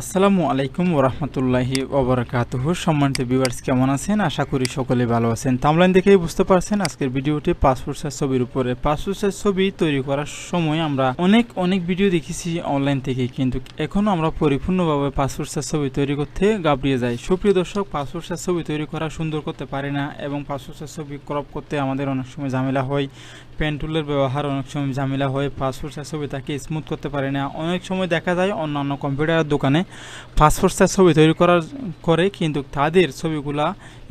আসসালামু আলাইকুম ওরহমতুল্লাহি ওবরাকাতুহ। সম্মানিত ভিউয়ার্স কেমন আছেন? আশা করি সকলে ভালো আছেন। তামলাইন দেখেই বুঝতে পারছেন আজকের ভিডিওটি পাসপোর্ট সাইজ ছবির উপরে। পাসপোর্ট সাইজ ছবি তৈরি করার সময় আমরা অনেক অনেক ভিডিও দেখেছি অনলাইন থেকে, কিন্তু এখনও আমরা পরিপূর্ণভাবে পাসপোর্ট সাইজ ছবি তৈরি করতে গাবড়িয়ে যাই। সুপ্রিয় দর্শক পাসপোর্ট সাইজ ছবি তৈরি করা সুন্দর করতে পারি না এবং পাসপোর্ট সাইজ ছবি ক্রপ করতে আমাদের অনেক সময় ঝামেলা হয়। পেন টুলের ব্যবহার অনেক সময় ঝামেলা হয়। পাসপোর্ট সাইজ ছবি তাকে স্মুথ করতে পারে না। অনেক সময় দেখা যায় অন্যান্য কম্পিউটারের দোকানে পাসপোর্ট সাইজ ছবি তৈরি করার করে কিন্তু তাদের ছবিগুলা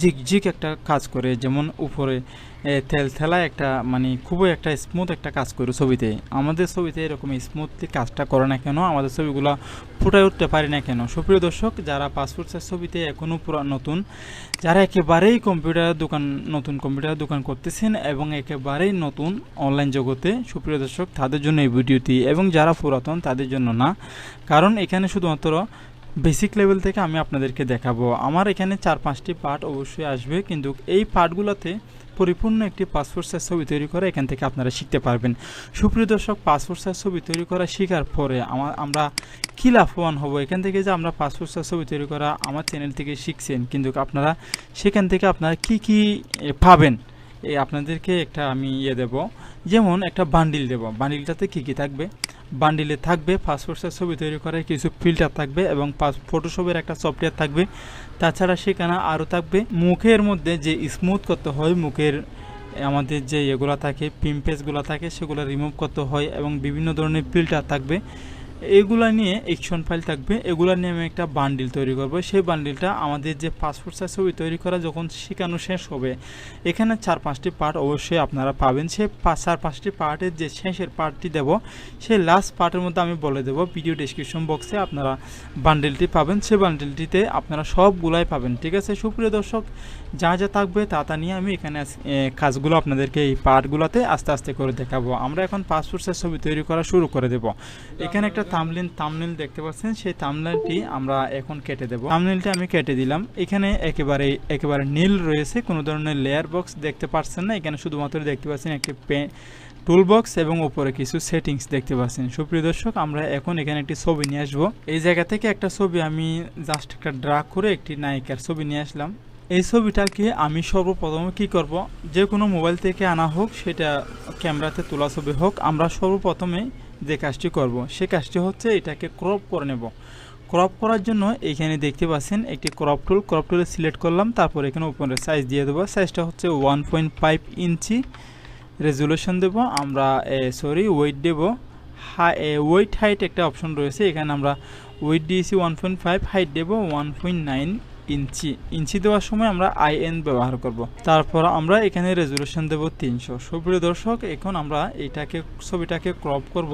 জিক জিক একটা কাজ করে, যেমন উপরে এ, তেল থেলা একটা মানে খুবই একটা স্মুথ একটা কাজ করে ছবিতে। আমাদের ছবিতে এরকম স্মুথলি কাজটা করে না কেন? আমাদের ছবিগুলা ফুটায় উঠতে পারি না কেন? সুপ্রিয় দর্শক যারা পাসপোর্ট সাইজ ছবিতে এখনও পুরো নতুন যারা একেবারেই কম্পিউটার দোকান নতুন কম্পিউটার দোকান করতেছেন এবং একেবারেই নতুন অনলাইন জগতে সুপ্রিয় দর্শক তাদের জন্য এই ভিডিওটি এবং যারা পুরাতন তাদের জন্য না। কারণ এখানে শুধুমাত্র বেসিক লেভেল থেকে আমি আপনাদেরকে দেখাবো। আমার এখানে চার পাঁচটি পার্ট অবশ্যই আসবে, কিন্তু এই পার্টগুলোতে পরিপূর্ণ একটি পাসপোর্ট সাইজ ছবি তৈরি করে এখান থেকে আপনারা শিখতে পারবেন। সুপ্রিয় দর্শক পাসপোর্ট সাইজ ছবি তৈরি করা শেখার পরে আমার আমরা কী লাভবান হব। এখান থেকে যে আমরা পাসপোর্ট সাইজ ছবি তৈরি করা আমার চ্যানেল থেকে শিখছেন, কিন্তু আপনারা সেখান থেকে আপনারা কি কি পাবেন? এই আপনাদেরকে একটা আমি ইয়ে দেব। যেমন একটা বান্ডিল দেব। বান্ডিলটাতে কি কি থাকবে? বান্ডিলে থাকবে পাসপোর্টের ছবি তৈরি করার কিছু ফিল্টার থাকবে এবং ফটোশপের একটা সফটওয়্যার থাকবে। তাছাড়া সেখানে আরও থাকবে, মুখের মধ্যে যে স্মুথ করতে হয়, মুখের আমাদের যে এগুলো থাকে পিম্পেসগুলো থাকে, সেগুলো রিমুভ করতে হয় এবং বিভিন্ন ধরনের ফিল্টার থাকবে। এগুলা নিয়ে একশন ফাইল থাকবে। এগুলা নিয়ে আমি একটা বান্ডিল তৈরি করব। সেই বান্ডিলটা আমাদের যে পাসপোর্ট সাইজ ছবি তৈরি করা যখন শেখানো শেষ হবে, এখানে চার পাঁচটি পার্ট অবশ্যই আপনারা পাবেন। সে চার পাঁচটি পার্টের যে শেষের পার্টটি দেব, সেই লাস্ট পার্টের মধ্যে আমি বলে দেবো। ভিডিও ডিসক্রিপশন বক্সে আপনারা বান্ডিলটি পাবেন। সেই বান্ডিলটিতে আপনারা সবগুলাই পাবেন, ঠিক আছে? সুপ্রিয় দর্শক, যা যা থাকবে তা তা নিয়ে আমি এখানে কাজগুলো আপনাদেরকে এই পার্টগুলোতে আস্তে আস্তে করে দেখাবো। আমরা এখন পাসপোর্ট সাইজ ছবি তৈরি করা শুরু করে দেব। এখানে একটা থামলিন থামনেল দেখতে পাচ্ছেন, সেই থামনেলটি আমরা এখন কেটে দেব। থামনেলটি আমি কেটে দিলাম। এখানে একেবারে একেবারে নীল রয়েছে, কোনো ধরনের লেয়ার বক্স দেখতে পাচ্ছেন না। এখানে শুধুমাত্র দেখতে পাচ্ছেন একটি পে টুল বক্স এবং উপরে কিছু সেটিংস দেখতে পাচ্ছেন। সুপ্রিয় দর্শক, আমরা এখন এখানে একটি ছবি নিয়ে আসব। এই জায়গা থেকে একটা ছবি আমি জাস্ট একটা ড্রা করে একটি নায়িকার ছবি নিয়ে আসলাম। এই ছবিটাকে আমি সর্বপ্রথমে কি করব? যে কোনো মোবাইল থেকে আনা হোক, সেটা ক্যামেরাতে তোলা ছবি হোক, আমরা সর্বপ্রথমে যে কাজটি করব, সে কাজটি হচ্ছে এটাকে ক্রপ করে নেব। ক্রপ করার জন্য এখানে দেখতে পাচ্ছেন একটি ক্রপ টুল ক্রপ টুলে সিলেক্ট করলাম, তারপর এখানে উপরে সাইজ দিয়ে দেবো। সাইজটা হচ্ছে one point five inch resolution দেব। আমরা সরি ওয়েট দেব। হাই ওয়েট হাইট একটা অপশন রয়েছে, এখানে আমরা ওয়েট দিয়েছি ওয়ান পয়েন্ট ফাইভ হাইট দেবো one point nine inch inch দেওয়ার সময় আমরা আইএন ব্যবহার করব। তারপর আমরা এখানে রেজুলেশন দেব তিনশো। সুপ্রিয় দর্শক, এখন আমরা এটাকে ছবিটাকে ক্রপ করব।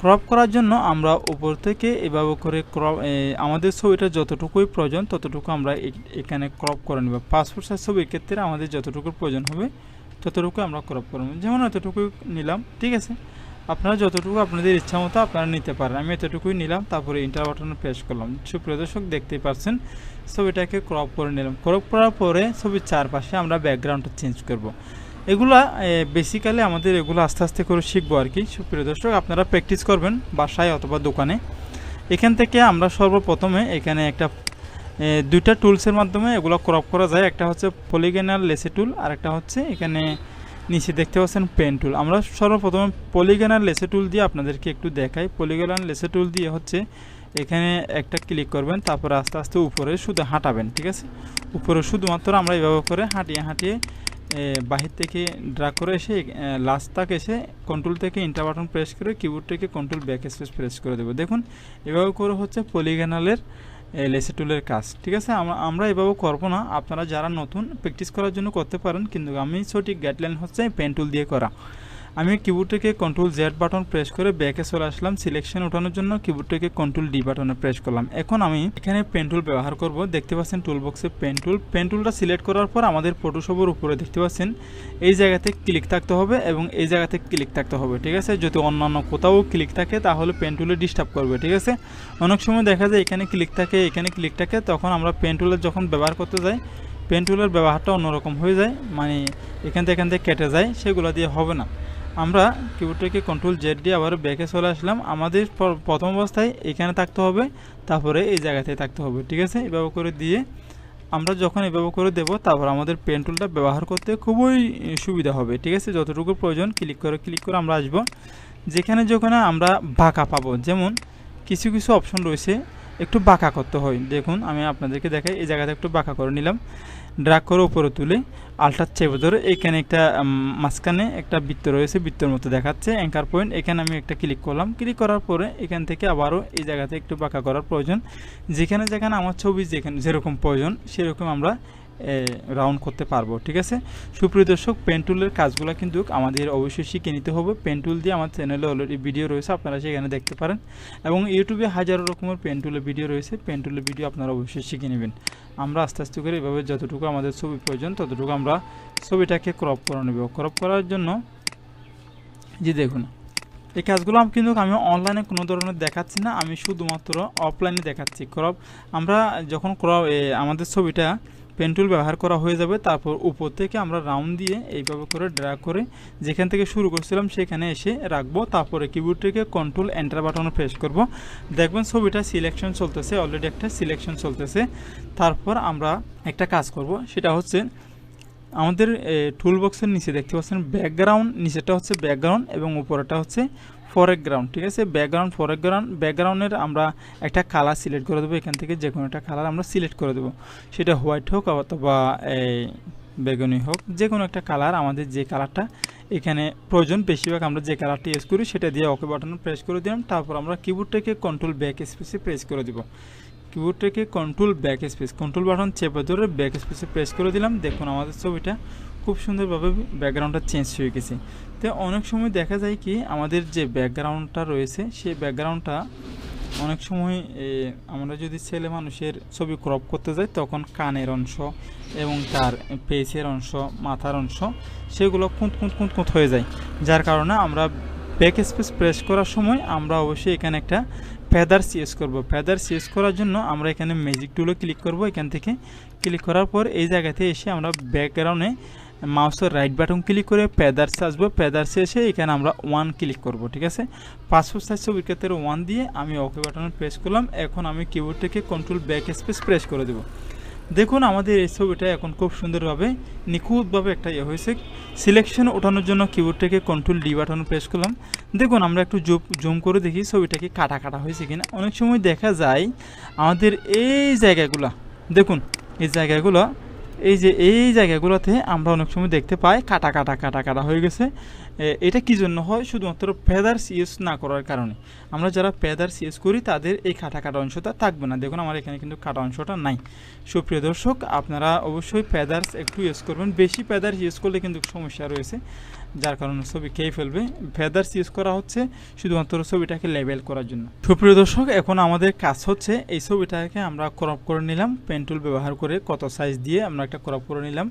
ক্রপ করার জন্য আমরা উপর থেকে এভাবে করে ক্রপ আমাদের ছবিটা যতটুকুই প্রয়োজন ততটুকু আমরা এখানে ক্রপ করে নেব। পাসপোর্ট সাইজ ছবির ক্ষেত্রে আমাদের যতটুকু প্রয়োজন হবে ততটুকু আমরা ক্রপ করব যেমন এতটুকু নিলাম, ঠিক আছে? আপনারা যতটুকু আপনাদের ইচ্ছা মতো আপনারা নিতে পারেন। আমি এতটুকুই নিলাম, তারপরে ইন্টার বাটনে প্রেস করলাম। সুপ্রিয় দর্শক, দেখতেই পাচ্ছেন, ছবিটাকে ক্রপ করে নিলাম। ক্রপ করার পরে ছবির চারপাশে আমরা ব্যাকগ্রাউন্ডটা চেঞ্জ করব। এগুলা বেসিক্যালি আমাদের এগুলো আস্তে আস্তে করে শিখব আর কি। সুপ্রিয় দর্শক, আপনারা প্র্যাকটিস করবেন বাসায় অথবা দোকানে। এখান থেকে আমরা সর্বপ্রথমে এখানে একটা দুইটা টুলসের মাধ্যমে এগুলো ক্রপ করা যায়। একটা হচ্ছে পলিগেনাল লেসে টুল আর একটা হচ্ছে এখানে নিচে দেখতে পাচ্ছেন পেন টুল আমরা সর্বপ্রথমে পলিগেনাল লেসে টুল দিয়ে আপনাদেরকে একটু দেখাই। পলিগেনাল লেসে টুল দিয়ে হচ্ছে এখানে একটা ক্লিক করবেন, তারপর আস্তে আস্তে উপরে শুধু হাঁটাবেন, ঠিক আছে? উপরে শুধুমাত্র আমরা এভাবে করে হাঁটিয়ে হাঁটিয়ে বাহির থেকে ড্রা করে এসে লাস্ট তাক এসে কন্ট্রোল থেকে ইন্টার বাটন প্রেস করে কিবোর্ড থেকে কন্ট্রোল ব্যাক স্পেস প্রেস করে দেবো। দেখুন, এভাবে করে হচ্ছে পলিগ্যানালের লেসে টুলের কাজ। ঠিক আছে? আমরা এভাবে করব না। আপনারা যারা নতুন প্র্যাকটিস করার জন্য করতে পারেন। কিন্তু আমি সঠিক গাইডলাইন হচ্ছে পেন টুল দিয়ে করা। আমি কিবোর্ড থেকে কন্ট্রোল জেড বাটন প্রেস করে ব্যাকে চলে আসলাম। সিলেকশন ওঠানোর জন্য কিবোর্ড থেকে কন্ট্রোল ডি বাটনে প্রেস করলাম। এখন আমি এখানে পেন টুল ব্যবহার করব। দেখতে পাচ্ছেন টুল বক্সে পেন টুল পেন টুলটা সিলেক্ট করার পর আমাদের ফটোশপের উপরে দেখতে পাচ্ছেন, এই জায়গাতে ক্লিক থাকতে হবে এবং এই জায়গাতে ক্লিক থাকতে হবে, ঠিক আছে? যদি অন্যান্য কোথাও ক্লিক থাকে, তাহলে পেন টুলে ডিস্টার্ব করবে, ঠিক আছে? অনেক সময় দেখা যায় এখানে ক্লিক থাকে, এখানে ক্লিক থাকে, তখন আমরা পেন যখন ব্যবহার করতে যাই পেন টুলের ব্যবহারটা অন্যরকম হয়ে যায় মানে এখান থেকে এখান থেকে কেটে যায়, সেগুলো দিয়ে হবে না। আমরা কিবোর্ডটাকে কন্ট্রোল জেড দিয়ে আবার ব্যাকে চলে আসলাম। আমাদের প্র- প্রথম অবস্থায় এখানে থাকতে হবে, তারপরে এই জায়গাতে থাকতে হবে, ঠিক আছে? এভাবে করে দিয়ে আমরা যখন এভাবে করে দেব, তারপর আমাদের পেন টুলটা ব্যবহার করতে খুবই সুবিধা হবে, ঠিক আছে? যতটুকু প্রয়োজন ক্লিক করে ক্লিক করে আমরা আসব। যেখানে যেখানে আমরা বাঁকা পাবো, যেমন কিছু কিছু অপশন রয়েছে, একটু বাঁকা করতে হয়। দেখুন, আমি আপনাদেরকে দেখাই, এই জায়গাতে একটু বাঁকা করে নিলাম। ড্রাগ করে উপরে তুলে আলটার চেপে ধরে এখানে একটা মাঝখানে একটা বৃত্ত রয়েছে, বৃত্তর মতো দেখাচ্ছে অ্যাঙ্কার পয়েন্ট এখানে আমি একটা ক্লিক করলাম। ক্লিক করার পরে এখান থেকে আবারও এই জায়গাতে একটু বাঁকা করার প্রয়োজন। যেখানে যেখানে আমার ছবি যেখানে যেরকম প্রয়োজন, সেরকম আমরা রাউন্ড করতে পারব, ঠিক আছে? সুপ্রিয় দর্শক পেন টুলের কাজগুলো কিন্তু আমাদের অবশ্যই শিখে নিতে হবে। পেন টুল দিয়ে আমার চ্যানেলে অলরেডি ভিডিও রয়েছে, আপনারা সেখানে দেখতে পারেন। এবং ইউটিউবে হাজারো রকমের পেন টুলের ভিডিও রয়েছে পেন টুলের ভিডিও আপনারা অবশ্যই শিখে নেবেন। আমরা আস্তে আস্তে করে এভাবে যতটুকু আমাদের ছবি প্রয়োজন, ততটুকু আমরা ছবিটাকে ক্রপ করে নেব। ক্রপ করার জন্য যে দেখুন, এই কাজগুলো কিন্তু আমি অনলাইনে কোনো ধরনের দেখাচ্ছি না, আমি শুধুমাত্র অফলাইনে দেখাচ্ছি। ক্রপ আমরা যখন ক্রপ আমাদের ছবিটা পেন ব্যবহার করা হয়ে যাবে। তারপর উপর থেকে আমরা রাউন্ড দিয়ে এইভাবে করে ড্রা করে যেখান থেকে শুরু করছিলাম সেখানে এসে রাখব। তারপরে কিবোর্ড থেকে কন্ট্রোল এন্টার বাটনে প্রেস করব। দেখবেন ছবিটা সিলেকশন চলতেছে অলরেডি একটা সিলেকশন চলতেছে। তারপর আমরা একটা কাজ করব, সেটা হচ্ছে আমাদের টুল বক্সের নিচে দেখতে পাচ্ছেন ব্যাকগ্রাউন্ড নিচেটা হচ্ছে ব্যাকগ্রাউন্ড এবং উপরেটা হচ্ছে ফরেকগ্রাউন্ড ঠিক আছে? ব্যাকগ্রাউন্ড ফরেকগ্রাউন্ড ব্যাকগ্রাউন্ডের আমরা একটা কালার সিলেক্ট করে দেবো। এখান থেকে যে কোনো একটা কালার আমরা সিলেক্ট করে দেবো। সেটা হোয়াইট হোক অথবা বেগুনি হোক যে কোনো একটা কালার আমাদের যে কালারটা এখানে প্রয়োজন, বেশিরভাগ আমরা যে কালারটা ইউজ করি সেটা দিয়ে ওকে বাটন প্রেস করে দিলাম। তারপর আমরা কিবোর্ডটাকে কন্ট্রোল ব্যাক স্পেসে প্রেস করে দিব। কিবোর্ডটাকে control back space control button চেপে ধরে ব্যাক স্পেসে প্রেস করে দিলাম। দেখুন আমাদের ছবিটা খুব সুন্দরভাবে ব্যাকগ্রাউন্ডটা চেঞ্জ হয়ে গেছে। তো অনেক সময় দেখা যায় কি, আমাদের যে ব্যাকগ্রাউন্ডটা রয়েছে, সেই ব্যাকগ্রাউন্ডটা অনেক সময় আমরা যদি ছেলে মানুষের ছবি ক্রপ করতে যাই, তখন কানের অংশ এবং তার পেসের অংশ, মাথার অংশ, সেগুলো খুঁত খুঁত খুঁত খুঁত হয়ে যায়। যার কারণে আমরা ব্যাক স্পেস প্রেস করার সময় আমরা অবশ্যই এখানে একটা ফেদার সিএস করব। ফেদার সিএস করার জন্য আমরা এখানে ম্যাজিক টুলে ক্লিক করব। এখান থেকে ক্লিক করার পর এই জায়গাতে এসে আমরা ব্যাকগ্রাউন্ডে মাউসের রাইট বাটন ক্লিক করে প্যাদার্সে আসব। প্যাদার্সে এসে এখানে আমরা ওয়ান ক্লিক করব, ঠিক আছে? পাসপোর্ট সাইজ ছবির ক্ষেত্রে ওয়ান দিয়ে আমি ওকে বাটনে প্রেস করলাম। এখন আমি কিবোর্ড থেকে কন্ট্রোল ব্যাক স্পেস প্রেস করে দেবো। দেখুন, আমাদের এই ছবিটা এখন খুব সুন্দরভাবে, নিখুঁতভাবে একটা ইয়ে হয়েছে। সিলেকশন ওঠানোর জন্য কিবোর্ডটাকে কন্ট্রোল ডি বাটন প্রেস করলাম। দেখুন, আমরা একটু জুম জুম করে দেখি ছবিটাকে কাটা কাটা হয়েছে কিনা। অনেক সময় দেখা যায়, আমাদের এই জায়গাগুলো, দেখুন, এই জায়গাগুলো এই যে এই জায়গাগুলোতে আমরা অনেক সময় দেখতে পাই কাটা কাটা কাটা কাটা হয়ে গেছে। এটা কি জন্য হয়? শুধুমাত্র ফেদার সিএস না করার কারণে। আমরা যারা ফেদার সিএস করি, তাদের এই কাটা কাটা অংশটা থাকবে না। দেখুন, আমার এখানে কিন্তু কাটা অংশটা নাই। সুপ্রিয় দর্শক, আপনারা অবশ্যই ফেদার্স একটু ইউজ করবেন। বেশি ফেদার্স ইউজ করলে কিন্তু সমস্যা রয়েছে। যার কারণে ছবি খেয়ে ফেলবে। ফেদার্স ইউজ করা হচ্ছে শুধুমাত্র ছবিটাকে লেবেল করার জন্য। সুপ্রিয় দর্শক, এখন আমাদের কাজ হচ্ছে এই ছবিটাকে আমরা ক্রপ করে নিলাম। পেন টুল ব্যবহার করে কত সাইজ দিয়ে আমরা একটা ক্রপ করে নিলাম।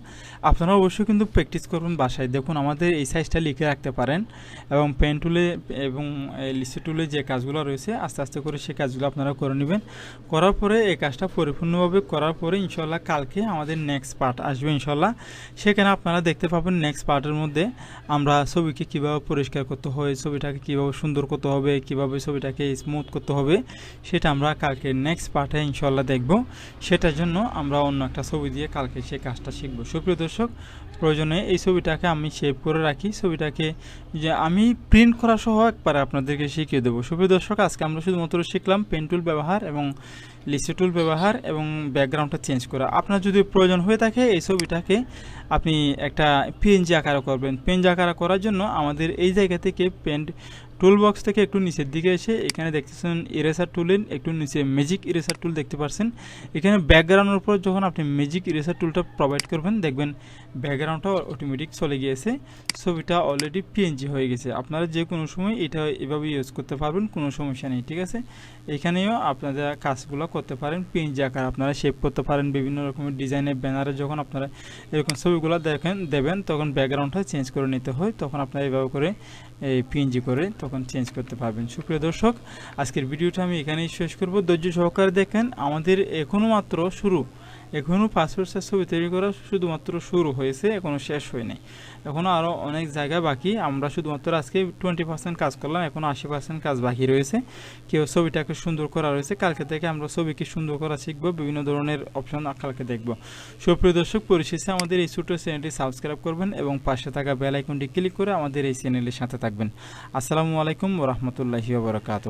আপনারা অবশ্যই কিন্তু প্র্যাকটিস করবেন বাসায়। দেখুন, আমাদের এই সাইজটা লিখে রাখতে পারেন এবং পেন টুলে এবং লিসি টুলে যে কাজগুলো রয়েছে, আস্তে আস্তে করে সেই কাজগুলো আপনারা করে নেবেন। করার পরে এই কাজটা পরিপূর্ণভাবে করার পরে ইনশাল্লাহ কালকে আমাদের নেক্সট পার্ট আসবে ইনশাল্লাহ সেখানে আপনারা দেখতে পাবেন নেক্সট পার্টের মধ্যে আমরা ছবিকে কীভাবে পরিষ্কার করতে হয় ছবিটাকে কীভাবে সুন্দর করতে হবে, কীভাবে ছবিটাকে স্মুথ করতে হবে, সেটা আমরা কালকে নেক্সট পার্টে ইনশাল্লাহ দেখব। সেটার জন্য আমরা অন্য একটা ছবি দিয়ে কালকে সেই কাজটা শিখব। সুপ্রিয় দর্শক প্রয়োজনে এই ছবিটাকে আমি সেভ করে রাখি। ছবিটাকে যে আমি প্রিন্ট করা সহ একবারে আপনাদেরকে শিখিয়ে দেবো। সুপ্রিয় দর্শক, আজকে আমরা শুধুমাত্র শিখলাম পেন টুল ব্যবহার এবং লিসি টুল ব্যবহার এবং ব্যাকগ্রাউন্ডটা চেঞ্জ করা। আপনার যদি প্রয়োজন হয়ে থাকে, এই ছবিটাকে আপনি একটা পেনজি আকারে করবেন। পেনজি আকারে করার জন্য আমাদের এই জায়গা থেকে পেন টুল বক্স থেকে একটু নিচের দিকে এসে এখানে দেখতেছেন ইরেসার টুলের একটু নিচে ম্যাজিক ইরেসার টুল দেখতে পাচ্ছেন এখানে ব্যাকগ্রাউন্ডের উপর যখন আপনি ম্যাজিক ইরেসার টুলটা প্রোভাইড করবেন, দেখবেন ব্যাকগ্রাউন্ডটা অটোমেটিক চলে গিয়েছে। ছবিটা অলরেডি পিএনজি হয়ে গেছে। আপনারা যে কোনো সময় এটা এভাবে ইউজ করতে পারবেন, কোনো সমস্যা নেই, ঠিক আছে? এখানেও আপনারা কাজগুলো করতে পারেন পিএনজি আকার আপনারা শেপ করতে পারেন, বিভিন্ন রকমের ডিজাইনের ব্যানারে যখন আপনারা এরকম ছবিগুলো দেখেন, দেবেন, তখন ব্যাকগ্রাউন্ডটা চেঞ্জ করে নিতে হয়। তখন আপনারা এভাবে করে এই পিএনজি করে তখন চেঞ্জ করতে পারবেন। সুপ্রিয় দর্শক, আজকের ভিডিওটা আমি এখানেই শেষ করব। ধৈর্য সহকারে দেখেন, আমাদের এখনও মাত্র শুরু। এখনও পাসপোর্ট ছবি তৈরি করা শুধুমাত্র শুরু হয়েছে এখনও শেষ হয়নি এখনও আরও অনেক জায়গা বাকি। আমরা শুধুমাত্র আজকে টোয়েন্টি পার্সেন্ট কাজ করলাম এখনও আশি পার্সেন্ট কাজ বাকি রয়েছে। কেউ ছবিটাকে সুন্দর করা রয়েছে, কালকে থেকে আমরা ছবিকে সুন্দর করা শিখব, বিভিন্ন ধরনের অপশন কালকে দেখব। সুপ্রিয় দর্শক, পরিশেষে আমাদের এই ছোটো চ্যানেলটি সাবস্ক্রাইব করবেন এবং পাশে থাকা বেল আইকনটি ক্লিক করে আমাদের এই চ্যানেলের সাথে থাকবেন। আসসালামু আলাইকুম রহমতুল্লাহি বারকাত